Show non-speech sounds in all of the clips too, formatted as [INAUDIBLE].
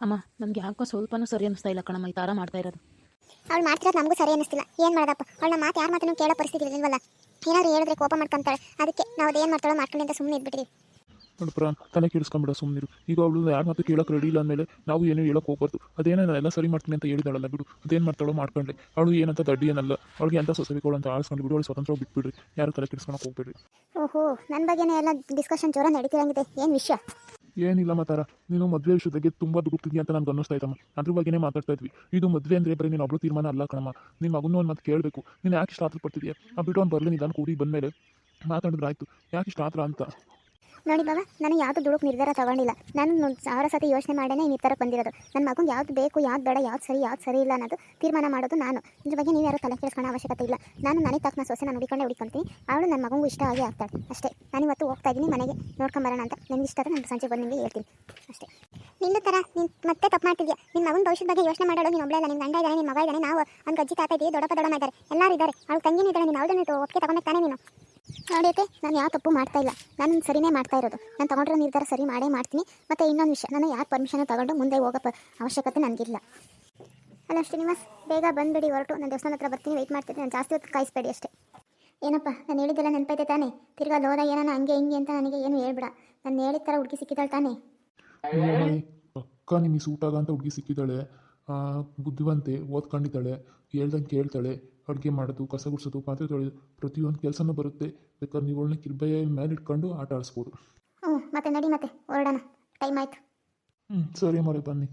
ಅಮ್ಮ ನನಗೆ ಯಾಕೋ ಸ್ವಲ್ಪನೂ ಸರಿ ಅನಿಸ್ತಾ ಇಲ್ಲ ಕಣಮ್ಮ ಈ ಥರ ಮಾಡ್ತಾ ಇರೋದು. ಅವ್ಳು ಮಾಡ್ತಿರೋದು ನಮಗೂ ಸರಿ ಅನಿಸ್ತಿಲ್ಲ. ಏನು ಮಾಡೋದಪ್ಪ? ಅವಳ ಮಾತು ಯಾರ ಮಾತನ್ನು ಕೇಳೋ ಪರಿಸ್ಥಿತಿ ಇಲ್ಲವಲ್ಲ ಏನಾದ್ರು ಹೇಳಿದ್ರೆ ಕೋಪ ಮಾಡ್ಕೊಂತಾಳೆ. ಅದಕ್ಕೆ ನಾವು ಅದೇನು ಮಾಡ್ತಾಳೋ ಮಾಡ್ಕೊಂಡು ಅಂತ ಸುಮ್ಮನೆ ಇದ್ಬಿಟ್ಟಿವಿ ನೋಡಪ್ಪ ತಲೆ ಕೇಳಿಸ್ಕೊಂಬಿಡ ಸುಮ್ಮನಿರು ಈಗ ಅವಳು ಯಾರ ಮಾತು ಕೇಳೋಕೆ ರೆಡಿ ಇಲ್ಲ ಅಂದಮೇಲೆ ನಾವು ಏನು ಹೇಳೋಕೆ ಹೋಗ್ಬಾರ್ದು. ಅದೇನೋ ಎಲ್ಲ ಸರಿ ಮಾಡ್ತೀನಿ ಅಂತ ಹೇಳಿದಾಳಲ್ಲ ಬಿಡು. ಅದೇನು ಮಾಡ್ತಾಳೋ ಮಾಡ್ಕೊಂಡ್ರೆ ಅವಳು ಏನಂತ ದಡ್ಡಿ ಏನಲ್ಲ. ಅವಳಿಗೆ ಅಂತ ಸೊಸೆಗಳು ಅಂತ ಆಳಿಸ್ಕೊಂಡು ಬಿಡು. ಅವಳು ಸ್ವತಂತ್ರ ಬಿಟ್ಬಿಡ್ರಿ ಯಾರು ತಲೆ ಕೆಡಿಸ್ಕೊಳಕ್ಕೆ ಹೋಗ್ಬೇಡ್ರಿ. ಓಹೋ ನನ್ನ ಬಗ್ಗೆನೇ ಎಲ್ಲ ಡಿಸ್ಕಷನ್ ಜೋರ ನಡೀತಿರಂಗಿದೆ. ಏನು ವಿಷಯ? ಏನಿಲ್ಲ ಮಾತಾರ. ನೀನು ಮದುವೆ ವಿಷಯದಾಗೆ ತುಂಬ ದುಡುಕ್ತಿದ್ಯಾ ಅಂತ ನನಗೆ ಅನ್ನಿಸ್ತಾ ಇದ್ದಮ್ಮ ಅದ್ರ ಬಗ್ಗೆನೇ ಮಾತಾಡ್ತಾ ಇದ್ವಿ. ಇದು ಮದುವೆ ಅಂದರೆ ಬರೀ ನೀನು ಒಬ್ಳು ತೀರ್ಮಾನ ಅಲ್ಲ ಕಣಮ್ಮ. ನಿನ್ನ ಮಗನೂ ಒಂದು ಮಾತು ಕೇಳಬೇಕು. ನೀನು ಯಾಕೆ ಇಷ್ಟ ಆತ್ರ ಪಡ್ತಿದ್ಯಾ ಆ ಬಿಟ್ಟು ಅವ್ನು ಬರಲಿ ನಿಧಾನ ಕೂಡಿ ಬಂದಮೇಲೆ ಮಾತಾಡಿದ್ರೆ ಆಯಿತು. ಯಾಕೆ ಇಷ್ಟ ಆತ್ರ ಅಂತ? ನೋಡಿ ಬಾಬಾ, ನಾನು ಯಾವುದು ದುಡುಕು ನಿರ್ಧಾರ ತಗೊಂಡಿಲ್ಲ. ನಾನು ಸಾವಿರ ಸತಿ ಯೋಚನೆ ಮಾಡೇನೆ ಈ ನಿರ್ಧಾರಕ್ಕೆ ಬಂದಿರೋದು. ನನ್ನ ಮಗುಗೆ ಯಾವ್ದು ಬೇಕು, ಯಾವ್ದು ಬೇಡ, ಯಾವ್ದು ಸರಿ ಯಾವ್ದು ಸರಿ ಇಲ್ಲ ಅನ್ನೋದು ತೀರ್ಮಾನ ಮಾಡೋದು ನಾನು. ಇದ್ರ ಬಗ್ಗೆ ನೀವು ಯಾರು ತಲೆ ಕೆಡಿಸ್ಕೊಳ್ಳೋ ಅವಶ್ಯಕತೆ ಇಲ್ಲ. ನಾನು ನನಗೆ ತಕ್ಕ ಸೊಸೆ, ನಾನು ಹುಡಿಕೊಂಡೆ ಹುಡ್ಕೊಂತೀನಿ ಅವಳು ನನ್ನ ಮಗಂಗೂ ಇಷ್ಟ ಆಗಿ ಆಗ್ತಾಳೆ. ಅಷ್ಟೇ. ನಾನು ಇವತ್ತು ಹೋಗ್ತಾ ಇದ್ದೀನಿ ಮನೆಗೆ. ನೋಡ್ಕೊಂಬರೋಣ ಅಂತ. ನನಗೆ ಇಷ್ಟ ಆದರೆ ನಾನು ಸಂಜೆ ಬಂದು ನಿಮಗೆ ಹೇಳ್ತೀನಿ. ಅಷ್ಟೇ. ನಿನ್ನ ಥರ ನೀನು ಮತ್ತೆ ತಪ್ಪು ಮಾಡ್ತಿದ್ಯಾ? ನಿನ್ನ ಮಗನ ಭವಿಷ್ಯದ ಬಗ್ಗೆ ಯೋಚನೆ ಮಾಡೋದು ನೀನು ಒಬ್ಬಳೆಲ್ಲ ನಿನ್ನ ಗಂಡ ಇದ್ದಾನೆ ನಿನ್ನ ಮಗ ಇದ್ದಾನೆ ನಾವು ಅವ್ನ ಗಜ್ಜಿ ತಾತ ಇದೆಯೇ ದೊಡ್ಡಪ್ಪ ದೊಡ್ಡಮ್ಮ ಇದ್ದಾರೆ. ಎಲ್ಲರೂ ಇದ್ದಾರೆ. ಅವ್ಳು ತಂಗಿನೂ ಇದ್ದಾಳೆ. ನೀನು ಅವಳನ್ನ ಒಪ್ಪಿಗೆ ತಗೊಂಡು ತಾನೇ ನೀನು. ನೋಡೈತೆ ನಾನು ಯಾವ ತಪ್ಪು ಮಾಡ್ತಾ ಇಲ್ಲ. ನಾನು ಸರಿನೇ ಮಾಡ್ತಾ ಇರೋದು. ನಾನು ತಗೊಂಡಿರೋ ನಿರ್ಧಾರ ಸರಿ ಮಾಡೇ ಮಾಡ್ತೀನಿ. ಮತ್ತೆ ಇನ್ನೊಂದು ವಿಷಯ, ನಾನು ಯಾರು ಪರ್ಮಿಷನ್ ತಗೊಂಡು ಮುಂದೆ ಹೋಗೋ ಪ- ಅವಶ್ಯಕತೆ ನನಗಿಲ್ಲ. ಅಲ್ಲ ಶ್ರೀನಿವಾಸ್ ಬೇಗ ಬಂದ್ಬಿಡಿ ಹೊರಟು. ನಾನು ದೇವಸ್ಥಾನ ಹತ್ರ ಬರ್ತೀನಿ ವೆಯ್ಟ್ ಮಾಡ್ತೀನಿ. ನಾನು ಜಾಸ್ತಿ ಹೊತ್ತು ಕಾಯಿಸ್ಬೇಡಿ ಅಷ್ಟೇ. ಏನಪ್ಪ, ನಾನು ಹೇಳಿದ್ದೆಲ್ಲ ನೆನಪೈತೆ ತಾನೇ? ತಿರ್ಗಾ ಲೋದ ಏನಾನ ಹಂಗೆ ಹಿಂಗೆ ಅಂತ ನನಗೆ ಏನು ಹೇಳ್ಬೇಡ. ನಾನು ಹೇಳಿದ ಥರ ಹುಡುಗಿ ಸಿಕ್ಕಿದ್ದಾಳೆ ತಾನೇ? ಅಕ್ಕ ನಿಮಗೆ ಸೂಟ್ ಆಗಂತ ಹುಡುಗಿ ಸಿಕ್ಕಿದ್ದಾಳೆ. ಬುದ್ಧಿವಂತೆ, ಓದ್ಕೊಂಡಿದ್ದಾಳೆ, ಹೇಳ್ದಂಗೆ ಕೇಳ್ತಾಳೆ. ಅಡುಗೆ ಮಾಡೋದು ಕಸ ಗುಡಿಸೋದು ಪಾತ್ರೆ ತೊಳೆಯೋದು ಪ್ರತಿಯೊಂದು ಕೆಲಸನೂ ಬರುತ್ತೆ. ಬೇಕಾದ್ರೆ ನೀವು ಒಳ್ಳೆ ಕಿರ್ಬೆಯ ಮೇಲೆ ಇಟ್ಕೊಂಡು ಆಟ ಆಡಿಸ್ಬೋದು. ಹ್ಞೂ ಮತ್ತೆ ನಡಿ ಮತ್ತೆ ಹೊರಡೋಣ. ಟೈಮ್ ಆಯ್ತು. ಹ್ಞೂ ಸರಿ ಮರೆ ಬನ್ನಿ.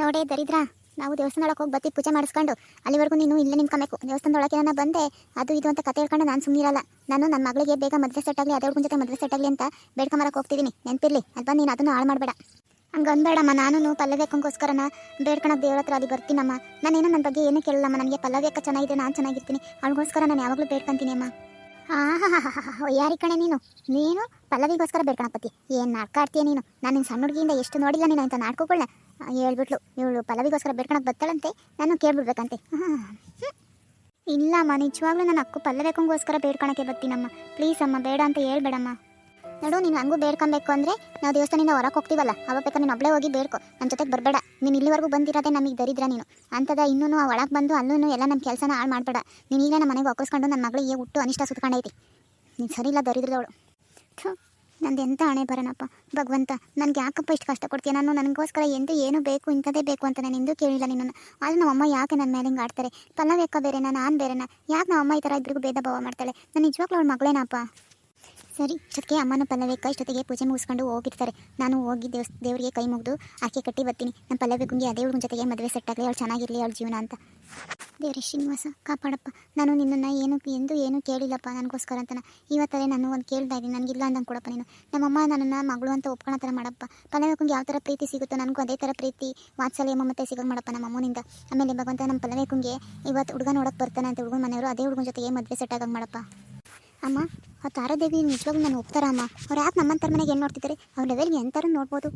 ನೋಡೇ ದರಿದ್ರ ನಾವು ದೇವಸ್ಥಾನದೊಳಗೆ ಹೋಗಿ ಬತ್ತಿ ಪೂಜೆ ಮಾಡಿಸ್ಕೊಂಡು ಅಲ್ಲಿವರೆಗೂ ನೀನು ಇಲ್ಲೇ ನಿಂತ್ಕೊಬೇಕು. ದೇವಸ್ಥಾನದೊಳಗೆ ನಾನು ಬಂದೆ ಅದು ಇದು ಅಂತ ಕತೆ ಹೇಳ್ಕೊಂಡು ನಾನು ಸುಮ್ಮನಿರಲ್ಲ ನಾನು ನನ್ನ ಮಗಳಿಗೆ ಬೇಗ ಮದುವೆ ಸೆಟ್ ಆಗಲಿ ಅದೇ ಹುಡುಗನ ಜೊತೆ ಮದುವೆ ಸೆಟ್ ಆಗಲಿ ಅಂತ ಬೇಡ್ಕೊಂಬರಕ್ಕೆ ಹೋಗ್ತಿದ್ದೀನಿ ನೆನಪಿರಲಿ ಅದು ಬಂದು ನೀನು ಅದನ್ನು ಹಾಳು ಮಾಡಬೇಡ. ಹಂಗೆ ನಾನು ಪಲ್ಲವ್ಯಕ್ಕೋಸ್ಕರನ ಬೇಡ್ಕೊಳಕ್ಕೆ ದೇವ್ರ ಹತ್ರ ಅಲ್ಲಿ ಬರ್ತೀನಮ್ಮ. ನಾನೇನೋ ನನ್ನ ಬಗ್ಗೆ ಏನೂ ಕೇಳಲ್ಲಮ್ಮ, ನನಗೆ ಪಲ್ಲವ್ಯಕ್ಕ ಚೆನ್ನಾಗಿದೆ, ನಾನು ಚೆನ್ನಾಗಿರ್ತೀನಿ. ಅವಳಿಗೋಸ್ಕರ ನಾನು ಯಾವಾಗಲೂ ಬೇಡ್ಕೊಂತೀನಿ ಅಮ್ಮ ಹಾಂ ಯಾರಿ ಕಣೆ ನೀನು. ನೀನು ಪಲ್ಲವಿಗೋಸ್ಕರ ಬೇಡ್ಕೊಳಕತ್ತಿ ಏನು ನಾಡ್ಕಾಡ್ತೀಯ ನೀನು? ನಾನು ನಿನ್ನ ಸಣ್ಣ ಹುಡುಗಿಯಿಂದ ಎಷ್ಟು ನೋಡಿಲ್ಲ ನೀನು ಅಂತ ನಾಡ್ಕೊಳ್ಳೆ ಹೇಳ್ಬಿಟ್ಲು. ಇವಳು ಪಲ್ಲವಿಗೋಸ್ಕರ ಬೇಡ್ಕೊಳಕ್ಕೆ ಬರ್ತಾಳಂತೆ ನಾನು ಕೇಳ್ಬಿಡ್ಬೇಕಂತೆ. ಹಾಂ ಇಲ್ಲಮ್ಮ, ನಿಜವಾಗ್ಲೂ ನನ್ನ ಅಕ್ಕು ಪಲ್ಲವಿಗೋಸ್ಕರ ಬೇಡ್ಕೊಳಕ್ಕೆ ಬರ್ತೀನಮ್ಮ. ಪ್ಲೀಸ್ ಅಮ್ಮ, ಬೇಡ ಅಂತ ಹೇಳ್ಬೇಡಮ್ಮ. ನೋಡು, ನೀನು ಹಂಗೂ ಬೇಡ್ಕೊಬೇಕು ಅಂದ್ರೆ ನಾವು ದೇವಸ್ಥಾನದಿಂದ ಹೊರಗೆ ಹೋಗ್ತೀವಲ್ಲ, ಅವಾಗ ಬೇಕಾದ್ರೆ ನೀನು ಒಬ್ಬಳೇ ಹೋಗಿ ಬೇಡ್ಕೊ ನನ್ನ ಜೊತೆಗೆ ಬರಬೇಡ. ನೀನು ಇಲ್ಲಿವರೆಗೂ ಬಂದಿರೋದೇ ನಮಗೆ ದರಿದ್ರ ನೀನು. ಅಂತದ ಇನ್ನೂ ಒಳಗೆ ಬಂದು ಅಲ್ಲೂ ಎಲ್ಲ ನಮ್ಮ ಕೆಲಸನ ಹಾಳು ಮಾಡಬೇಡ. ನೀನು ಈಗ ನಮ್ಮ ಮನೆಗೆ ಒಕ್ಕಿಸ್ಕೊಂಡು ನನ್ನ ಮಗಳಿಗೆ ಹುಟ್ಟು ಅನಿಷ್ಟ ಸುತ್ಕೊಂಡೈತಿ ನೀನು ಸರಿ ಇಲ್ಲ ದರಿದ್ರದವಳು. ನಂದು ಎಂತ ಹಣೆ ಬರೋಣಪ್ಪ ಭಗವಂತ, ನನಗೆ ಯಾಕಪ್ಪ ಇಷ್ಟು ಕಷ್ಟ ಕೊಡ್ತೀಯ? ನಾನು ನನಗೋಸ್ಕರ ಎಂದು ಏನು ಬೇಕು ಇಂಥದೇ ಬೇಕು ಅಂತ ನಾನು ಎಂದೂ ಕೇಳಿಲ್ಲ ನಿನ್ನನ್ನು. ಆದರೆ ನಮ್ಮ ಅಮ್ಮ ಯಾಕೆ ನನ್ನ ಮೇಲೆ ಹಿಂಗೆ ಆಡ್ತಾರೆ? ಪಲ್ಲವ್ಯಕ್ಕ ಬೇರೆನಾ, ನಾನು ಬೇರೆನಾ? ಯಾಕೆ ನಮ್ಮ ಅಮ್ಮ ಈ ಥರ ಇಬ್ಬರಿಗೂ ಭೇದ ಭಾವ ಮಾಡ್ತಾಳೆ? ನಾನು ನಿಜವಾಗ್ಲೂ ಅವಳು ಮಗಳೇನಪ್ಪ? ಸರಿ, ಜೊತೆಗೆ ಅಮ್ಮನ ಪಲ್ಲವೇಕ ಇಷ್ಟೊತ್ತಿಗೆ ಪೂಜೆ ಮುಗಿಸ್ಕೊಂಡು ಹೋಗಿರ್ತಾರೆ. ನಾನು ಹೋಗಿ ದೇವ್ ದೇವರಿಗೆ ಕೈ ಮುಗಿದು ಆಕೆ ಕಟ್ಟಿ ಬರ್ತೀನಿ. ನಮ್ಮ ಪಲ್ಲವಿಗುಂಗೆ ಅದೇ ಹುಡುಗನ ಜೊತೆಗೆ ಮದುವೆ ಸೆಟ್ ಆಗಲಿ, ಅವಳು ಚೆನ್ನಾಗಿರಲಿ, ಅವಳ ಜೀವನ ಅಂತ. ದೇವ್ರೆ ಶ್ರೀನಿವಾಸ, ಕಾಪಾಡಪ್ಪ. ನಾನು ನಿನ್ನನ್ನು ಏನು, ಎಂದು ಏನು ಕೇಳಿಲ್ಲಪ್ಪ, ನನಗೋಸ್ಕರ ಅಂತ ಇವತ್ತೇ ನಾನು ಒಂದು ಕೇಳ್ತಾ ಇದ್ದೀನಿ, ನನಗಿಲ್ಲ ಅಂದಂಗೆ ಕೊಡಪ್ಪ ನೀನು. ನಮ್ಮಮ್ಮ ನನ್ನನ್ನು ಮಗಳು ಅಂತ ಒಪ್ಕೊಳ್ಳೋ ಥರ ಮಾಡಪ್ಪ. ಪಲ್ಲವಿಕುಂಗೆ ಯಾವ ಥರ ಪ್ರೀತಿ ಸಿಗುತ್ತೋ ನನಗೂ ಅದೇ ಥರ ಪ್ರೀತಿ. ವಾತ್ಸಲ್ಯ ಮತ್ತೆ ಸಿಗೋದು ಮಾಡಪ್ಪ ನಮ್ಮ ಅಮ್ಮನಿಂದ. ಆಮೇಲೆ ಭಗವಂತ ನಮ್ಮ ಪಲ್ಲವಿಕುಂಗೆ ಇವತ್ತು ಹುಡುಗ ನೋಡೋಕೆ ಬರ್ತಾನೆ ಅಂತ ಹುಡುಗನ ಮನೆಯವರು ಅದೇ ಹುಡುಗನ ಜೊತೆಗೆ ಮದುವೆ ಸೆಟ್ ಆಗಂಗೆ ಮಾಡಪ್ಪ. ಅಮ್ಮ, ಆ ತಾರಾದೇವಿ ನಿಜವಾಗ್ಲೂ ನಾನು ಒಪ್ತಾರ ಅಮ್ಮ? ಅವ್ರು ಯಾಕೆ ನಮ್ಮಂತರ ಮನೆಗೆ ಏನು ನೋಡ್ತಿದ್ದಾರೆ? ಅವ್ರ ಲೆವೆಲ್ಗೆ ಎಂಥರೂ ನೋಡ್ಬೋದು?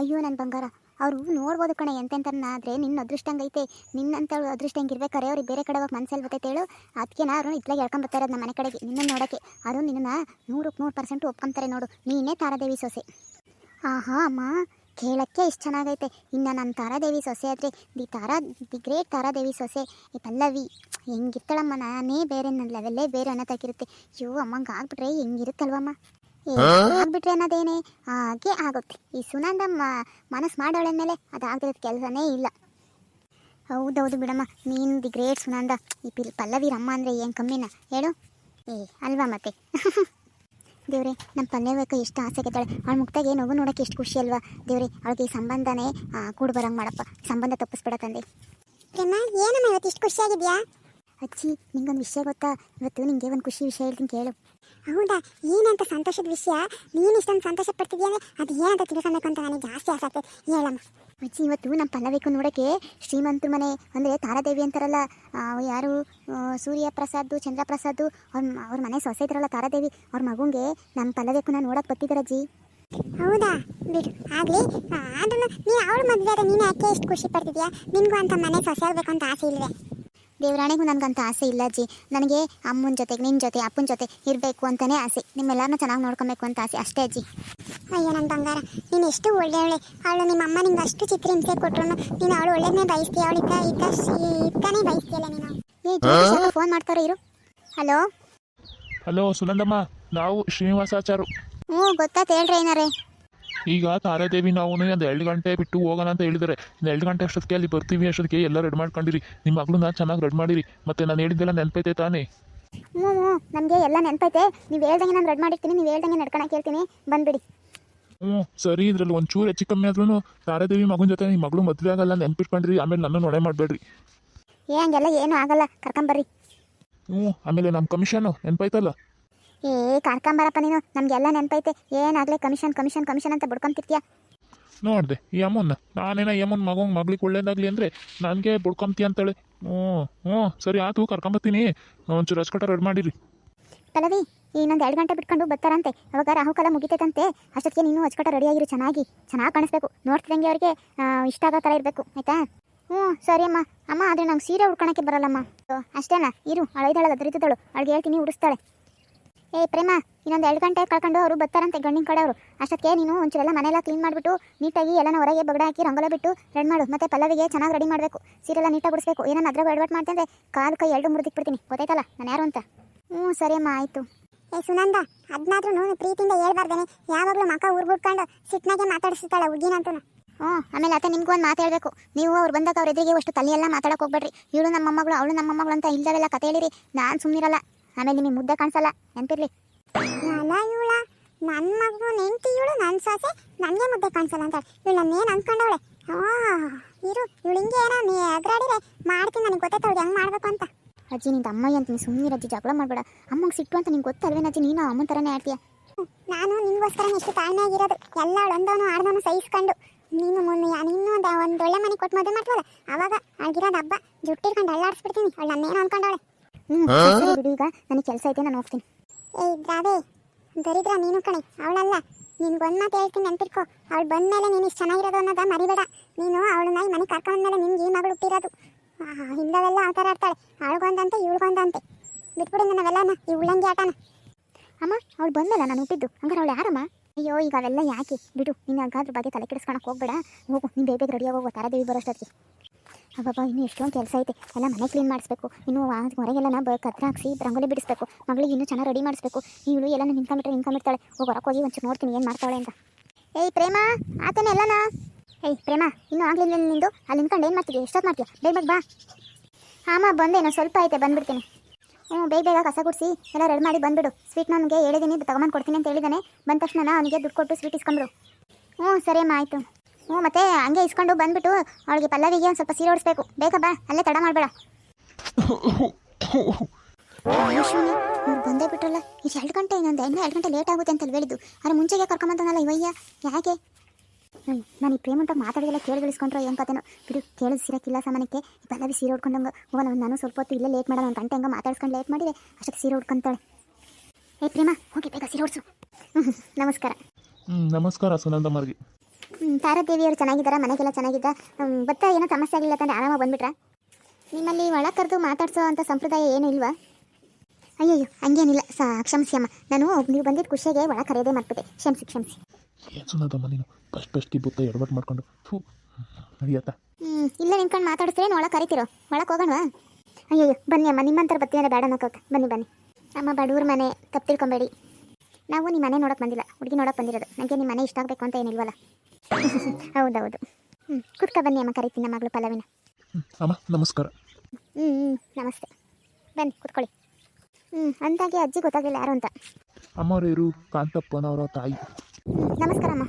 ಅಯ್ಯೋ ನನ್ನ ಬಂಗಾರ, ಅವರು ನೋಡ್ಬೋದು ಕಣೆ ಎಂತೆಂಥರನ್ನ ಆದರೆ ನಿನ್ನ ಅದೃಷ್ಟ ಹಂಗೈತೆ ನಿನ್ನಂತ ಅದೃಷ್ಟ ಹೆಂಗಿರ್ಬೇಕಾರೆ ಅವ್ರಿಗೆ ಬೇರೆ ಕಡೆ ಹೋಗಿ ಮನ್ಸಲ್ಲಿ ಬರ್ತೈತೆ ಹೇಳು ಅದಕ್ಕೆ ನಾನು ಇತ್ಲಾಗ ಹೇಳ್ಕೊಂಬರ್ತಾರೆ ನಮ್ಮ ಮನೆ ಕಡೆಗೆ ನಿನ್ನ ನೋಡೋಕ್ಕೆ. ಅದು ನಿನ್ನ ನೂರಕ್ಕೆ ನೂರು ಪರ್ಸೆಂಟ್ ಒಪ್ಕೊಂತಾರೆ ನೋಡು. ನೀನೇ ತಾರಾದೇವಿ ಸೊಸೆ. ಆಹಾ ಅಮ್ಮ ಕೇಳಕ್ಕೆ ಇಷ್ಟು ಚೆನ್ನಾಗೈತೆ. ಇನ್ನು ನನ್ನ ತಾರಾದೇವಿ ಸೊಸೆ ಆದರೆ the Tara the great Taradevi ಸೊಸೆ. ಈ ಪಲ್ಲವಿ ಹೆಂಗಿರ್ತಾಳಮ್ಮ? ನಾನೇ ಬೇರೆ ನನ್ನ ಲೆವೆಲ್ಲೇ ಬೇರೆ ಅನ್ನೋದಾಗಿರುತ್ತೆ ಅಯ್ಯೋ ಅಮ್ಮಂಗೆ ಆಗ್ಬಿಟ್ರೆ ಹೆಂಗಿರುತ್ತಲ್ವಮ್ಮ? ಆಗ್ಬಿಟ್ರೆ ಅನ್ನೋದೇನೆ? ಹಾಗೆ ಆಗುತ್ತೆ. ಈ ಸುನಂದಮ್ಮ ಮನಸ್ಸು ಮಾಡೋಳೆ ಮೇಲೆ ಅದಾಗದಿರೋದು ಕೆಲಸನೇ ಇಲ್ಲ. ಹೌದೌದು ಬಿಡಮ್ಮ. ನೀನು ದಿ ಗ್ರೇಟ್ ಸುನಂದ. ಈ ಪಿಲ್ ಪಲ್ಲವಿರಮ್ಮ ಅಂದರೆ ಏನು ಕಮ್ಮಿನ? ಹೇಳು. ಏ ಅಲ್ವಾ ಮತ್ತೆ? [LAUGHS] ದೇವ್ರೆ ನಮ್ಮ ಪಲ್ಯಬೇಕು ಎಷ್ಟು ಆಸೆ ಕೆತ್ತಾಳೆ ಅವಳ ಮುಕ್ತಾಗೆ ಹೋಗು ನೋಡೋಕೆ ಎಷ್ಟು ಖುಷಿ ಅಲ್ವಾ? ದೇವ್ರೆ, ಅವಳಿಗೆ ಈ ಸಂಬಂಧನೇ ಕೂಡ ಬರಂಗೆ ಮಾಡಪ್ಪ. ಸಂಬಂಧ ತಪ್ಪಿಸ್ಬೇಡ ತಂದೆ. ಏನಮ್ಮ ಇವತ್ತು ಇಷ್ಟು ಖುಷಿಯಾಗಿದ್ಯಾ? ಅಜ್ಜಿ ನಿಂಗೊಂದು ವಿಷಯ ಗೊತ್ತಾ? ಇವತ್ತು ನಿಂಗೆ ಒಂದು ಖುಷಿ ವಿಷಯ ಹೇಳ್ತೀನಿ ಕೇಳು. ಹೌದಾ ಏನಂತ ಸಂತೋಷದ ವಿಷಯ? ನೀನು ಇಷ್ಟೊಂದು ಸಂತೋಷ ಪಡ್ತಿದ್ಯಾ ಅದು ಏನಂತ ತಿಳ್ಕೊಬೇಕು ಅಂತ ನನಗೆ ಜಾಸ್ತಿ ಆಸಕ್ತಿ ಆಗ್ತದೆ ಹೇಳಮ್ಮ. ಅಜ್ಜಿ ಇವತ್ತು ನಮ್ಮ ಪಲ್ಲವಿಕು ನೋಡೋಕ್ಕೆ ಶ್ರೀಮಂತರ ಮನೆ ಅಂದರೆ ತಾರಾದೇವಿ ಅಂತಾರಲ್ಲ ಯಾರು ಸೂರ್ಯ ಪ್ರಸಾದ್ ಚಂದ್ರ ಪ್ರಸಾದ್ ಅವ್ರ ಅವ್ರ ಮನೆ ಸೊಸೆ ಇದ್ರಲ್ಲ ತಾರಾದೇವಿ ಅವ್ರ ಮಗುಂಗೆ ನಮ್ಮ ಪಲ್ಲವಿಕು ನಾನು ನೋಡೋಕೆ ಬರ್ತಿದ್ದಾರೆ ಅಜ್ಜಿ. ಹೌದಾ? ಬಿಡು ಆಗಲಿ. ಆದ್ರೂ ನೀ ಅವ್ರ ಮದುವೆ ನೀನು ಯಾಕೆ ಎಷ್ಟು ಖುಷಿ ಪಡ್ತಿದ್ಯಾ? ನಿನಗೂ ಅಂತ ಮನೆ ಸೊಸೆ ಆಗಬೇಕು ಅಂತ ಆಸೆ ಇಲ್ವೇ? ದೇವರಾಣೆಗೂ ನನಗಂತ ಆಸೆ ಇಲ್ಲ ಅಜ್ಜಿ. ನನಗೆ ಅಮ್ಮನ ಜೊತೆಗೆ ನಿನ್ನ ಜೊತೆ ಅಪ್ಪನ ಜೊತೆ ಇರಬೇಕು ಅಂತಲೇ ಆಸೆ. ನಿಮ್ಮೆಲ್ಲರನ್ನ ಚೆನ್ನಾಗಿ ನೋಡ್ಕೊಬೇಕು ಅಂತ ಆಸೆ ಅಷ್ಟೇ ಅಜ್ಜಿ. ಅಯ್ಯೋ ನನ್ನ ಬಂಗಾರ ನೀನು ಎಷ್ಟು ಒಳ್ಳೆಯವಳೆ. ಅವಳು ನಿಮ್ಮ ಅಮ್ಮ ನಿಮ್ಗೆ ಅಷ್ಟು ಚಿತ್ರ ಹಿಂಸೆ ಕೊಟ್ಟರು ನೀನು ಅವಳು ಒಳ್ಳೆಯದನ್ನೇ ಬಯಸ್ತೀಯ. ಅವಳು ಇದ್ದ ಇದ್ದ ಇದ್ದಾನೆ ಬಯಸ್ತೀಯಲ್ಲ ನೀನು. ಏ ಫೋನ್ ಮಾಡ್ತಾರೆ ಇರು. ಹಲೋ? ಹಲೋ ಸುನಂದಮ್ಮ ನಾವು ಶ್ರೀನಿವಾಸಾಚಾರು. ಹ್ಞೂ ಗೊತ್ತಾತ ಹೇಳ್ರಿ ಏನಾರೇ. ಈಗ ತಾರಾದೇವಿ ನಾವು ಒಂದು ಎರಡು ಗಂಟೆ ಬಿಟ್ಟು ಹೋಗೋಣ ಅಂತ ಹೇಳಿದರೆ ಇನ್ನು ಎರಡು ಗಂಟೆ ಅಷ್ಟೊತ್ತಿಗೆ ಅಲ್ಲಿ ಬರ್ತೀವಿ ಅಷ್ಟೊತ್ತಿಗೆ ಎಲ್ಲ ರೆಡಿ ಮಾಡ್ಕೊಂಡಿರಿ. ನಿಮ್ಮ ಮಗಳನ್ನ ಚೆನ್ನಾಗಿ ರೆಡಿ ಮಾಡಿರಿ. ಮತ್ತೆ ನಾನು ಹೇಳಿದ್ದೆಲ್ಲ ನೆನಪೈತೆ ತಾನೇ? ಹ್ಞೂ ಹ್ಞೂ ನನಗೆ ಎಲ್ಲ ನೆನಪೈತೆ. ನೀವು ಹೇಳ್ದಂಗೆ ನಾನು ರೆಡಿ ಮಾಡಿರ್ತೀನಿ. ನೀವು ಹೇಳ್ದಂಗೆ ನಡ್ಕೊಳಕ್ಕೆ ಹೇಳ್ತೀನಿ. ಬಂದ್ಬಿಡಿ. ಹ್ಞೂ ಸರಿ ಇದ್ರಲ್ಲಿ ಒಂಚೂರು ಹೆಚ್ಚು ಕಮ್ಮಿ ಆದ್ರೂ ತಾರಾದೇವಿ ಮಗನ ಜೊತೆ ನಿಮ್ಮ ಮಗಳು ಮದುವೆ ಆಗಲ್ಲ ನೆನ್ಪಿಟ್ಕೊಂಡ್ರಿ. ಆಮೇಲೆ ನನ್ನ ನೋಡೇ ಮಾಡಬೇಡ್ರಿ. ಏ ಹಂಗೆಲ್ಲ ಏನೂ ಆಗಲ್ಲ. ಕರ್ಕೊಂಬರ್ರಿ ಹ್ಞೂ ಆಮೇಲೆ ನಮ್ಮ ಕಮಿಷನು ನೆನಪೈತಲ್ಲ ಏ ಕರ್ಕೊಂಬರಪ್ಪ ನೀನು. ನಮಗೆಲ್ಲ ನೆನಪೈತೆ. ಏನಾಗಲೇ ಕಮಿಷನ್ ಕಮಿಷನ್ ಕಮಿಷನ್ ಅಂತ ಬುಡ್ಕೊಂತಿರ್ತೀಯ? ನೋಡಿದೆ ಈ ಅಮ್ಮನ್ನ. ನಾನೇನ ಯಮ್ಮನ್ ಅಮ್ಮನ ಮಗ ಮಗ್ಲಿ ಒಳ್ಳೇದಾಗಲಿ ಅಂದರೆ ನನಗೆ ಬುಡ್ಕೊಂತಿ ಅಂತೇಳಿ. ಹ್ಞೂ ಹ್ಞೂ ಸರಿ ಆತು ಕರ್ಕೊಂಬತ್ತೀನಿ ಒಂಚೂರು ಹಚ್ಕಟ್ಟ ರೆಡಿ ಮಾಡಿರಿ. ಪಲ್ಲವಿ ಇನ್ನೊಂದು ಎರಡು ಗಂಟೆ ಬಿಟ್ಕೊಂಡು ಬರ್ತಾರಂತೆ. ಅವಾಗ ರಾಹುಕಾಲ ಮುಗಿತೈತಂತೆ. ಅಷ್ಟೊತ್ತಿಗೆ ನೀನು ಹಚ್ಕಟ್ಟ ರೆಡಿಯಾಗಿರು ಚೆನ್ನಾಗಿ. ಚೆನ್ನಾಗಿ ಕಾಣಿಸ್ಬೇಕು. ನೋಡ್ತಿದಂಗೆ ಅವ್ರಿಗೆ ಇಷ್ಟ ಆಗೋ ಥರ ಇರಬೇಕು ಆಯ್ತಾ? ಹ್ಞೂ ಸರಿ ಅಮ್ಮ. ಅಮ್ಮ ಆದರೆ ನಂಗೆ ಸೀರೆ ಉಡ್ಕೊಳಕ್ಕೆ ಬರಲ್ಲಮ್ಮ. ಅಷ್ಟೇನಾ? ಇರು ಅಳೈದಾಳಲ್ಲ ದರಿತಿದ್ದಳು ಅವಳಿಗೆ ಹೇಳ್ತೀನಿ ಉಡಿಸ್ತಾಳೆ. ಏ ಪ್ರೇಮ ಇನ್ನೊಂದು ಎರಡು ಗಂಟೆ ಕಳ್ಕೊಂಡು ಅವರು ಬರ್ತಾರಂತೆ ಗಂಡಿನ ಕಡೆಯವರು. ಅಷ್ಟಕ್ಕೆ ನೀನು ಒಂಚೂರೆಲ್ಲ ಮನೆಯೆಲ್ಲ ಕ್ಲೀನ್ ಮಾಡಿಬಿಟ್ಟು ನೀಟಾಗಿ ಎಲ್ಲನ ಹೊರಗೆ ಬಗಡ ಹಾಕಿ ರಂಗೋಲೆ ಬಿಟ್ಟು ರೆಡಿ ಮಾಡು. ಮತ್ತೆ ಪಲ್ಲವಿಗೆ ಚೆನ್ನಾಗಿ ರೆಡಿ ಮಾಡಬೇಕು. ಸೀರೆಲ್ಲ ನೀಟಾಗಿ ಬಿಡಿಸ್ಬೇಕು ಏನನ್ನ ಅದ್ರಾಗ ಎಡವಟ್ ಮಾಡ್ತಂದ್ರೆ ಕಾಲು ಕೈ ಎರಡು ಮುರಿದಿಕ್ಬಿಡ್ತೀನಿ ಗೊತ್ತಾಯ್ತಲ್ಲ? ನಾನು ಯಾರು ಅಂತ? ಹ್ಞೂ ಸರಿ ಅಮ್ಮ ಆಯಿತು. ಏ ಸುನಂದ ಅದನ್ನಾದ್ರೂ ಪ್ರೀತಿಯಿಂದ ಹೇಳ್ಬಾರ್ದೇನೆ. ಯಾವಾಗಲೂ ಮಕ ಉರ್ಬಿಟ್ಕೊಂಡು ಸಿಟ್ನಾಗೆ ಮಾತಾಡಿಸ್ತಾಳೆ ಹುಡುಗಿನಂತೂ ಹ್ಞೂ ಆಮೇಲೆ ಆತ ನಿಮ್ಗೂ ಒಂದು ಮಾತು ಹೇಳಬೇಕು. ನೀವು ಅವ್ರು ಬಂದಾಗ ಅವ್ರ ಎದುರಿಗೆ ಅಷ್ಟು ತಲೆ ಮಾತಾಡೋಕೆ ಹೋಗ್ಬೇಡ್ರಿ. ಇವಳು ನಮ್ಮ ಮೊಮ್ಮಗಳು ಅವಳು ನಮ್ಮ ಮೊಮ್ಮಗಳು ಅಂತ ಇಲ್ದವೆಲ್ಲ ಕತೆ ಹೇಳಿರಿ. ನಾನು ಸುಮ್ಮನಿರಲ್ಲ ಆಮೇಲೆ ನಿಮಗೆ ಮುದ್ದೆ ಕಾಣಿಸಲ್ಲ ನೆನಪಿರ್ಲಿ. ಅಲ್ಲ ಇವಳ ನನ್ನ ಮಗು ನೆಂಟಿ ಇವಳು ನನ್ನ ಸಾಸೆ ನನಗೆ ಮುದ್ದೆ ಕಾಣಿಸಲ್ಲ ಅಂತ ಇವಳು ನನ್ನೇನು ಅನ್ಕೊಂಡವಳೆ. ಆ ಇರು ಇವಳು ಹಿಂಗೆ ಏನೋ ನೀ ಎದುರಾಡಿರೆ ಮಾಡ್ತೀನಿ ನನಗೆ ಗೊತ್ತಾಯ್ತು ಅವ್ಳು ಹೆಂಗೆ ಮಾಡಬೇಕು ಅಂತ. ಅಜ್ಜಿ ನಿಂದು ಅಮ್ಮಯ್ಯ ಅಂತ ನೀನು ಸುಮ್ಮನೆ ಅಜ್ಜಿ ಜಗಳ ಮಾಡಬೇಡ. ಅಮ್ಮಂಗೆ ಸಿಟ್ಟು ಅಂತ ನಿಂಗೆ ಗೊತ್ತಲ್ವೇನ ಅಜ್ಜಿ? ನೀನು ಅಮ್ಮನ ಥರನೇ ಆಡ್ತೀಯ. ನಾನು ನಿಮಗೋಸ್ಕರನೇ ಎಷ್ಟು ತಾಳ್ಮೆಯಾಗಿರೋದು ಎಲ್ಲ ಅವಳೊಂದವನು ಆಡ್ದವನು ಸಹಿಸ್ಕೊಂಡು. ನೀನು ಮೊನ್ನೆ ನೀನು ಒಂದು ಒಂದು ಒಳ್ಳೆ ಮನೆ ಕೊಟ್ಟು ಮದುವೆ ಮಾಡ್ತವಲ್ಲ ಅವಾಗ ಆಗಿರೋದು ಹಬ್ಬ ಜುಟ್ಟಿರ್ಕೊಂಡು ಅಳ್ಳಾಡಿಸ್ಬಿಡ್ತೀನಿ ಅವಳು ನನ್ನೇನು ಅನ್ಕೊಂಡವಳೆ. ಹ್ಞೂ ಬಿಡು ಈಗ ನನಗೆ ಕೆಲಸ ಐತೆ ನಾನು ಹೋಗ್ತೀನಿ. ಏಯ್ ದ್ರಾವೆ ದರಿದ್ರ ನೀನು ಕಣೆ ಅವಳಲ್ಲ. ನಿನ್ಗೊಂದು ಮಾತು ಹೇಳ್ತೀನಿ ನೆನ್ಪಿಟ್ಕೋ. ಅವಳು ಬಂದ್ಮೇಲೆ ನೀನು ಇಷ್ಟು ಚೆನ್ನಾಗಿರೋದು ಅನ್ನೋದ ಮರಿಬೇಡ. ನೀನು ಅವಳನ್ನ ಮನೆ ಕರ್ಕೊಂಡ್ಮೇಲೆ ನಿನ್ಗೆ ಈ ಮಗಳು ಹುಟ್ಟಿರೋದು. ಹಿಂದವೆಲ್ಲ ಆ ಥರ ಆಡ್ತಾಳೆ ಅವಳಿಗೊಂದಂತೆ ಇವಳಿಗೊಂದಂತೆ. ಬಿಟ್ಬಿಡು ನಾವೆಲ್ಲನ ಈ ಉಳ್ಳಂಗಿ ಆಟನ. ಅಮ್ಮ ಅವಳು ಬಂದಲ್ಲ ನಾನು ಹುಟ್ಟಿದ್ದು. ಹಂಗಾರೆ ಅವಳು ಯಾರಮ್ಮ? ಅಯ್ಯೋ ಈಗ ಅವೆಲ್ಲ ಯಾಕೆ? ಬಿಡು ನೀನು ಅದ್ರ ಬಗ್ಗೆ ತಲೆ ಕೆಡಿಸ್ಕೊಳಕ್ಕೆ ಹೋಗ್ಬೇಡ. ಹೋಗು ನೀನು ಬೇಗ ಬೇಗ ರೆಡಿಯಾಗಿ ಹೋಗೋ ತಾರಾದೇವಿ ಬರೋಷ್ಟೊತ್ತಿಗೆ. ಅಬ್ಬಬ್ಬ, ಇನ್ನು ಎಷ್ಟೊಂದು ಕೆಲಸ ಐತೆ. ಎಲ್ಲ ಮನೆ ಕ್ಲೀನ್ ಮಾಡಿಸ್ಬೇಕು. ಇನ್ನು ಹೊರಗೆಲ್ಲ ಬ ಕತ್ರ ಹಾಕಿಸಿ ರಂಗೋಲಿ ಬಿಡಿಸ್ಬೇಕು. ಮಗಳಿಗೆ ಇನ್ನೂ ಚೆನ್ನಾಗಿ ರೆಡಿ ಮಾಡಿಸ್ಬೇಕು. ಇವಳು ಎಲ್ಲ ನಿಂತ್ಕೊಂಬಿಟ್ರೆ ನಿಂತ್ಕೊಂಬಿಡ್ತಾಳೆ ಹೋಗಿ ಹೊರಕ್ಕೆ ಹೋಗಿ ಒಂಚೂರು ನೋಡ್ತೀನಿ ಏನು ಮಾಡ್ತಾಳೆ ಅಂತ. ಏಯ್ ಪ್ರೇಮ, ಆತನೇ ಎಲ್ಲನಾ ಏಯ್ ಪ್ರೇಮ, ಇನ್ನೂ ಆಗ್ಲಿಲ್ಲ ನಿಂದು? ಅಲ್ಲಿ ನಿಂತ್ಕೊಂಡು ಏನು ಮಾಡ್ತೀವಿ ಎಷ್ಟೊತ್ತು ಮಾಡ್ತೀಯ? ಬೇಗ ಬೇಗ ಬಾ. ಹಾಂ ಬಂದೆ ಇನ್ನೂ ಸ್ವಲ್ಪ ಐತೆ, ಬಂದ್ಬಿಡ್ತೀನಿ. ಹ್ಞೂ, ಬೇಗ ಬೇಗ ಕಸ ಗುಡಿಸಿ, ಎಲ್ಲ ರೆಡಿ ಮಾಡಿ ಬಂದ್ಬಿಡು. ಸ್ವೀಟ್ ನಮಗೆ ಹೇಳಿದ್ದೀನಿ ತಗೊಂಬಂದು ಕೊಡ್ತೀನಿ ಅಂತ ಹೇಳಿದ್ದಾನೆ ಬಂದ ತಕ್ಷಣ ಅವನಿಗೆ ದುಡ್ಡು ಕೊಟ್ಟು ಸ್ವೀಟ್ ಇಸ್ಕೊಂಬಿಡು ಹ್ಞೂ, ಸರಿ ಅಮ್ಮ, ಆಯಿತು. ಹ್ಞೂ ಮತ್ತೆ ಹಂಗೆ ಇಸ್ಕೊಂಡು ಬಂದ್ಬಿಟ್ಟು ಅವಳಿಗೆ ಪಲ್ಲವಿಗೆ ಒಂದು ಸ್ವಲ್ಪ ಸೀರೆ ಓಡಿಸ್ಬೇಕು ಬೇಗ ಬಾ ಅಲ್ಲೇ ತಡ ಮಾಡಬೇಡ. ಇವ್ರು ಬಂದೇ ಬಿಟ್ರಲ್ಲ ಇದು ಎರಡು ಗಂಟೆ ಇನ್ನೊಂದು ಇನ್ನೂ ಎರಡು ಗಂಟೆ ಲೇಟ್ ಆಗುತ್ತೆ ಅಂತ ಹೇಳಿದ್ದು. ಅರೆ ಮುಂಚೆಗೆ ಕರ್ಕೊಂಬಂದನಲ್ಲ ಇವಯ್ಯ ಯಾಕೆ? ನಾನು ಈ ಪ್ರೇಮಂತ ಮಾತಾಡಿದೆಲ್ಲ ಕೇಳಿ ಬೆಳೆಸ್ಕೊಂಡ್ರೆ ಏನು ಕತೆನೋ. ಬಿಡು ಕೇಳಿದ ಸೀರೆಕ್ಕಿಲ್ಲ ಸಾಮಾನ್ಯಕ್ಕೆ. ಪಲ್ಲವಿ ಸೀರೆ ಉಟ್ಕೊಂಡಂಗೆ ಹೋಗೋಣ ನಾನು ಸ್ವಲ್ಪ ಹೊತ್ತು ಇಲ್ಲೇ ಲೇಟ್ ಮಾಡೋಣ ಒಂದು ಗಂಟೆ ಹಂಗೆ ಮಾತಾಡ್ಸ್ಕೊಂಡು ಲೇಟ್ ಮಾಡಿದೆ ಅಷ್ಟಕ್ಕೆ ಸೀರೆ ಉಟ್ಕೊಂತಾಳೆ ಏ ಪ್ರೇಮ ಹೋಗಿ ಬೇಗ ಸೀರೆ ಉಡ್ಸು. ನಮಸ್ಕಾರ. ನಮಸ್ಕಾರ ಸುನಂದ ಹ್ಮ್, ತಾರಾದೇವಿಯವರು ಚೆನ್ನಾಗಿದ್ದಾರಾ? ಮನೆಗೆಲ್ಲ ಚೆನ್ನಾಗಿದ್ದ ಬತ್ತ ಭತ್ತ ಏನೋ ಸಮಸ್ಯೆ ಆಗಿಲ್ಲ ತಾನೆ ಆರಾಮಾಗಿ ಬಂದ್ಬಿಟ್ರಾ? ನಿಮ್ಮಲ್ಲಿ ಒಳ ಕರೆದು ಮಾತಾಡಿಸೋ ಅಂಥ ಸಂಪ್ರದಾಯ ಏನೂ ಇಲ್ವಾ? ಅಯ್ಯಯ್ಯೋ ಹಂಗೇನಿಲ್ಲ ಸಾ ಕ್ಷಮಿಸಿ ಅಮ್ಮ. ನಾನು ನೀವು ಬಂದಿದ್ದ ಖುಷಿಗೆ ಒಳ ಕರೆಯೋದೇ ಮಾಡ್ಬಿಟ್ಟೆ. ಕ್ಷಮಿಸಿ ಕ್ಷಮಿಸಿ. ಸುನಂದಮ್ಮ ನೀನು? ಫಸ್ಟ್ ಫಸ್ಟ್ ಬುತ್ತ ಎಡವಟ್ ಮಾಡ್ಕೊಂಡು. ಥೂ ನಡೆಯತ್ತ ಹ್ಞೂ ಇಲ್ಲೇ ನಿಂತ್ಕೊಂಡು ಮಾತಾಡಿಸ್ರೇನು ಒಳಗೆ ಕರಿತಿರೋ. ಒಳಗೆ ಹೋಗೋಣವಾ? ಅಯ್ಯಯ್ಯೋ ಬನ್ನಿ ಅಮ್ಮ ನಿಮ್ಮಂತರ ಅಂದರೆ ಬೇಡ ಅನ್ನೋಕೆ ಬನ್ನಿ ಬನ್ನಿ. ಅಮ್ಮ ಬಡವ್ರ ಮನೆ ತಪ್ಪು ತಿಳ್ಕೊಬೇಡಿ ನಾವು ನಿಮ್ಮ ಮನೆ ನೋಡೋಕೆ ಬಂದಿಲ್ಲ ಹುಡುಗಿ ನೋಡೋಕೆ ಬಂದಿರೋದು. ನನಗೆ ನಿಮ್ಮ ಮನೆ ಇಷ್ಟ ಆಗಬೇಕು ಅಂತ ಏನಿಲ್ವಲ್ಲ. [LAUGHS] ಹೌದೌದು. ಹ್ಞೂ ಕುತ್ಕ ಬನ್ನಿ ಅಮ್ಮ ಕರಿತೀನಿ ನಮ್ಮ ಮಗಳು ಪಲವಿನ ಅಮ್ಮ ನಮಸ್ಕಾರ. ಹ್ಞೂ ಹ್ಞೂ ನಮಸ್ತೆ. ಬನ್ನಿ ಕುತ್ಕೊಳ್ಳಿ. ಹ್ಞೂ ಅಂದಾಗೆ ಅಜ್ಜಿ ಗೊತ್ತಾಗಲಿಲ್ಲ ಯಾರು ಅಂತ. ಅಮ್ಮವ್ರೇರು ಕಾಂತಪ್ಪನವರ ತಾಯಿ. ಹ್ಞೂ ನಮಸ್ಕಾರ ಅಮ್ಮ.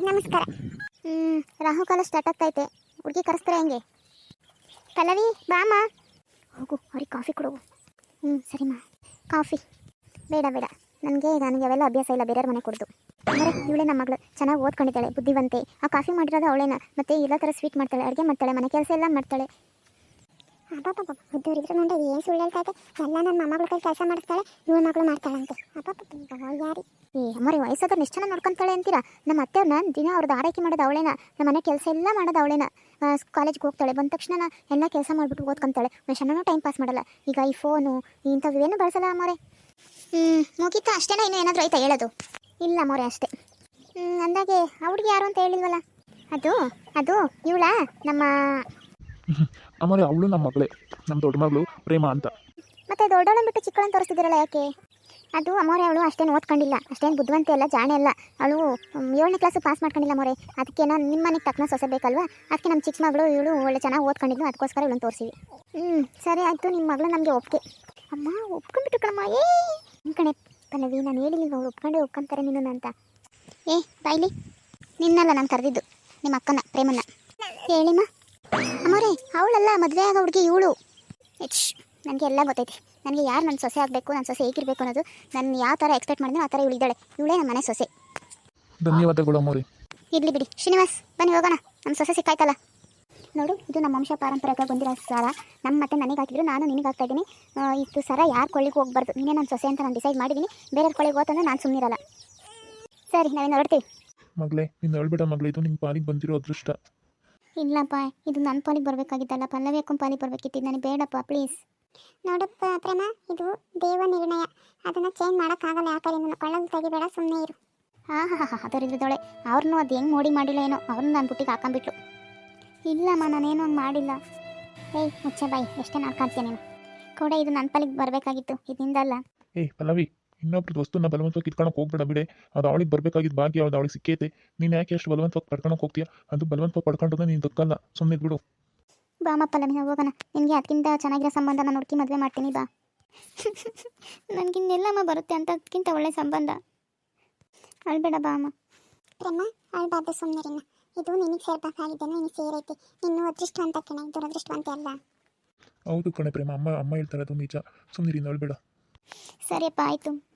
ನಮಸ್ಕಾರ. ಹ್ಞೂ ರಾಹುಕಾಲ ಸ್ಟಾರ್ಟ್ ಆಗ್ತೈತೆ ಹುಡುಗಿ ಕರೆಸ್ತಾರೆ ಹೆಂಗೆ? ಪಲ್ಲವಿ ಬಾಮ ಹೋಗು ಅವ್ರಿಗೆ ಕಾಫಿ ಕೊಡು. ಹ್ಞೂ ಸರಿಮ್ಮ. ಕಾಫಿ. ಬೇಡ ಬೇಡ. ನನಗೆ ನನಗೆ ಅವೆಲ್ಲ ಅಭ್ಯಾಸ ಇಲ್ಲ ಬೇರೆಯವ್ರ ಮನೆ ಕೊಡ್ದು. ಅಂದರೆ ಇವಳೆ ನಮ್ಮ ಮಗಳು. ಚೆನ್ನಾಗಿ ಓದ್ಕೊಂಡಿದ್ದಾಳೆ, ಬುದ್ಧಿವಂತೆ. ಆ ಕಾಫಿ ಮಾಡಿರೋದು ಅವಳೇನ? ಮತ್ತೆ ಎಲ್ಲ ಥರ ಸ್ವೀಟ್ ಮಾಡ್ತಾಳೆ, ಅಡುಗೆ ಮಾಡ್ತಾಳೆ, ಮನೆ ಕೆಲಸ ಎಲ್ಲ ಮಾಡ್ತಾಳೆ. ಅಪ್ಪ ಉದ್ದೂರಿದ್ರು ಮುಂದೆ ಏನು ಸುಳ್ಳು ಹೇಳ್ತಾ ಎಲ್ಲ ನನ್ನ ಕೈ ಕೆಲಸ ಮಾಡ್ತಾಳೆ ಇವಳ ಮಗಳು ಮಾಡ್ತಾಳಂತೆ. ಅಪ್ಪ ಯಾರಿ? ಏ, ಅಮ್ಮರಿ ವಯಸ್ಸಾದ್ರೆ ಚೆನ್ನಾಗಿ ನೋಡ್ಕೊಂತಾಳೆ ಅಂತೀರಾ? ನಮ್ಮ ಅತ್ತೆಯವ್ರನ್ನ ದಿನ ಅವ್ರದ್ದು ಆರೈಕೆ ಮಾಡೋದು ಅವಳೇನ? ನಮ್ಮ ಮನೆ ಕೆಲಸ ಎಲ್ಲ ಮಾಡೋದು ಅವಳೇನ? ಕಾಲೇಜ್ಗೆ ಹೋಗ್ತಾಳೆ, ಬಂದ ತಕ್ಷಣ ಎಲ್ಲ ಕೆಲಸ ಮಾಡಿಬಿಟ್ಟು ಓದ್ಕೊಂತಾಳೆ. ಚೆನ್ನಾಗೂ ಟೈಮ್ ಪಾಸ್ ಮಾಡಲ್ಲ. ಈಗ ಈ ಫೋನು ಇಂಥವು ಏನು ಬಳಸಲ್ಲ ಅಮ್ಮರೆ? ಹ್ಞೂ ಮುಗೀತಾ, ಅಷ್ಟೇನಾ ಇನ್ನೂ ಏನಾದರೂ ಆಯ್ತಾ ಹೇಳೋದು? ಇಲ್ಲ ಮೋರೆ ಅಷ್ಟೇ. ಅಂದಾಗೆ ಅವ್ರಿಗೆ ಯಾರು ಅಂತ ಹೇಳಿದ್ವಲ್ಲ ಅದು ಅದು ಇವಳ ನಮ್ಮ [LAUGHS] ಆಮೇಲೆ ಅವಳು ನಮ್ಮ ಮಗಳೇ. ನಮ್ಮ ದೊಡ್ಡ ಮಗಳು ಪ್ರೇಮ ಅಂತ. ಮತ್ತೆ ದೊಡ್ಡವಳನ್ನ ಬಿಟ್ಟು ಚಿಕ್ಕವಳನ್ನ ತೋರಿಸ್ತಿದ್ದೀರಲ್ಲ ಯಾಕೆ? ಅದು ಅಮ್ಮೋರೆ ಅವಳು ಅಷ್ಟೇನು ಓದ್ಕೊಂಡಿಲ್ಲ. ಅಷ್ಟೇನು ಬುದ್ಧಿವಂತೆ ಅಲ್ಲ ಜಾಣೆ ಅಲ್ಲ. ಅವಳು ಏಳನೇ ಕ್ಲಾಸ್ ಪಾಸ್ ಮಾಡ್ಕೊಂಡಿಲ್ಲ ಮೋರೆ. ಅದಕ್ಕೆ ನಾನು ನಿಮ್ಮ ಮನೆಗೆ ತಕ್ಕನ ಸೊಸೆ ಬೇಕಲ್ವಾ? ಅದಕ್ಕೆ ನಮ್ಮ ಚಿಕ್ಕ ಮಗಳು ಇವಳು ಒಳ್ಳೆ ಚೆನ್ನಾಗಿ ಓದ್ಕೊಂಡಿದ್ಲು. ಅದಕ್ಕೋಸ್ಕರ ಇವಳನ್ನು ತೋರಿಸಿವಿ. ಹ್ಞೂ ಸರಿ ಆಯಿತು. ನಿಮ್ಮ ಮಗಳು ನಮಗೆ ಒಪ್ಪಿಗೆ ಅಮ್ಮ ಒಪ್ಕೊಂಡ್ಬಿಟ್ಟು ಕಣಮ್ಮ. ಏ ಕಣೆ ಪಲ್ಲವಿ ನಾನು ಹೇಳಿಲ್ಲ ಅವ್ರು ಒಪ್ಕೊಂಡೆ ಒಪ್ಕೊಂತಾರೆ ನಿನ್ನ ಅಂತ. ಏ ಬಾಯ್ಲಿ ನಿನ್ನಲ್ಲ ನಾನು ಕರೆದಿದ್ದು ನಿಮ್ಮ ಅಕ್ಕನ ಪ್ರೇಮನ್ನ. ಹೇಳಿಮ್ಮ ಅಮ್ಮರೇ ಅವಳಲ್ಲ ಮದುವೆ ಆಗ ಹುಡುಗಿ ಇವಳು. ಎಚ್ ನನಗೆ ಎಲ್ಲ ಗೊತ್ತೈತೆ. ನನಗೆ ಯಾರು ನನ್ನ ಸೊಸೆ ಆಗಬೇಕು ನನ್ನ ಸೊಸೆ ಹೇಗಿರಬೇಕು ಅನ್ನೋದು. ನಾನು ಯಾವ ಥರ ಎಕ್ಸ್ಪೆಕ್ಟ್ ಮಾಡಿದ್ರೆ ಆ ಥರ ಇವಳಿದ್ದಾಳೆ ಇವಳೇ ನಮ್ಮ ಮನೆ ಸೊಸೆ. ಧನ್ಯವಾದಗಳು ಅಮ್ಮೋರಿ. ಇರ್ಲಿ ಬಿಡಿ. ಶ್ರೀನಿವಾಸ್ ಬನ್ನಿ ಹೋಗೋಣ. ನಮ್ಮ ಸೊಸೆ ಸಿಕ್ಕಾಯ್ತಲ್ಲ. ನೋಡು ಇದು ನಮ್ಮ ವಂಶ ಪಾರಂಪರಿಕ ಬಂದಿರೋ ಸರ. ನಮ್ಮ ಮತ್ತೆ ನನಗೆ ಹಾಕಿದ್ರು ನಾನು ನಿನಗೆ ಹಾಕ್ತಾ ಇದ್ದೀನಿ. ಇದು ಸರ ಯಾರು ಕೊಳ್ಳಿಗೆ ಹೋಗ್ಬಾರ್ದು? ನೀನೇ ನಾನು ಸೊಸೆ ಅಂತ ನಾನು ಡಿಸೈಡ್ ಮಾಡಿದ್ದೀನಿ ಬೇರೆ ಕೊಳ್ಳಿಗೆ ಹೋತಂದ್ರೆ ನಾನು ಸುಮ್ಮನಿರಲ್ಲ ಸರಿ ನಾವೇನು ಹೊರಡ್ತೀವಿ. ಮಗಳೇ ನೀನು ಹೇಳ್ಬೇಡ ಮಗಳೇ ಇದು ನಿನ್ನ ಪಾಲಿಗೆ ಬಂದಿರೋ ಅದೃಷ್ಟ. ಇಲ್ಲಪ್ಪ ಇದು ನನ್ನ ಪಾಲಿಗೆ ಬರಬೇಕಾಗಿತ್ತಲ್ಲ. ಪಲ್ಲವಿ ಅಕ್ಕನ ಪಾಲಿಗೆ ಬರಬೇಕಿತ್ತು. ನನಗೆ ಬೇಡಪ್ಪ ಪ್ಲೀಸ್ ನೋಡಪ್ಪ ಪ್ರೇಮ ಇದು ದೇವ ನಿರ್ಣಯ. ಅದನ್ನು ಚೇಂಜ್ ಮಾಡೋಕ್ಕಾಗಲ್ಲ ಯಾಕಂದ್ರೆ ನನ್ನ ಕೊಳ್ಳಲು ತೆಗಿಬೇಡ ಸುಮ್ಮನೆ ಇರು. ಹಾಂ ಹಾಂ ಹಾಂ ಅದರಿದ್ದೋಳೆ ಅವ್ರನ್ನೂ ಅದು ಹೆಂಗೆ ಮೋಡಿ ಮಾಡಿಲ್ಲ ಏನೋ. ಅವ್ರನ್ನ ನಾನು ಬುಟ್ಟಿಗೆ ಹಾಕೊಂಬಿಟ್ಲು ಇಲ್ಲಮ್ಮ ನಾನೇನು ಹಂಗೆ ಮಾಡಿಲ್ಲ. ಏಯ್ ಮುಚ್ಚೆ ಬಾಯಿ ಎಷ್ಟೇ ನಾಡ್ಕಾಡ್ತೀಯ ನೀನು? ಕೂಡ ಇದು ನನ್ನ ಪಾಲಿಗೆ ಬರಬೇಕಾಗಿತ್ತು ಇದರಿಂದಲ್ಲ ಏಯ್ ಪಲ್ಲವಿ ಇನ್ನೊಬ್ರದ್ದು ವಸ್ತುನ ಬಲವಂತವಾಗಿ ಕಿತ್ಕೊಳಕ್ಕೆ ಹೋಗ್ಬೇಡ ಬಿಡೆ. ಅದು ಅವಳಿಗೆ ಬರಬೇಕಾಗಿದ್ದ ಭಾಗ್ಯ ಅದು ಅವಳಿಗೆ ಸಿಕ್ಕೈತೆ. ನೀನು ಯಾಕೆ ಅಷ್ಟು ಬಲವಂತವಾಗಿ ಪಡ್ಕೊಳಕ್ಕೆ ಹೋಗ್ತೀಯ? ಅದು ಬಲವಂತವಾಗಿ ಪಡ್ಕೊಂಡ್ರೆ ನೀನು ದಕ್ಕಲ್ಲ ಸುಮ್ಮನೆ ಬಿಡು ಬಾಮ ಪಲ್ಲವಿ ಹೋಗೋಣ. ನಿನಗೆ ಅದಕ್ಕಿಂತ ಚೆನ್ನಾಗಿರೋ ಸಂಬಂಧ ನಾನು ಹುಡುಕಿ ಮದುವೆ ಮಾಡ್ತೀನಿ ಬಾ. [LAUGHS] ನನಗಿನ್ನೆಲ್ಲಮ್ಮ ಬರುತ್ತೆ ಅಂತ ಅದಕ್ಕಿಂತ ಒಳ್ಳೆ ಸಂಬಂಧ. ಅಳ್ಬೇಡ ಬಾ ಅಮ್ಮ ಪ್ರೇಮ ಅಳ್ಬಾರ್ದು ಸುಮ್ಮನಿರಿನ ಇದು ನಿನಗೆ ಸೇರ್ಬೇಕಾಗಿದ್ದೇನೋ ನಿನಗೆ ಸೇರೈತಿ. ಇನ್ನು ಅದೃಷ್ಟವಂತ ಕಣೆ ದುರದೃಷ್ಟವಂತ ಅಲ್ಲ. ಹೌದು ಕಣೆ ಪ್ರೇಮ. ಅಮ್ಮ ಅಮ್ಮ ಹೇಳ್ತಾರೆ ಅದು ನಿಜ. ಸುಮ್ಮನೆ ನೋಡ್ಬೇಡ ಸರಿಯಪ್ಪ ಆಯಿತು.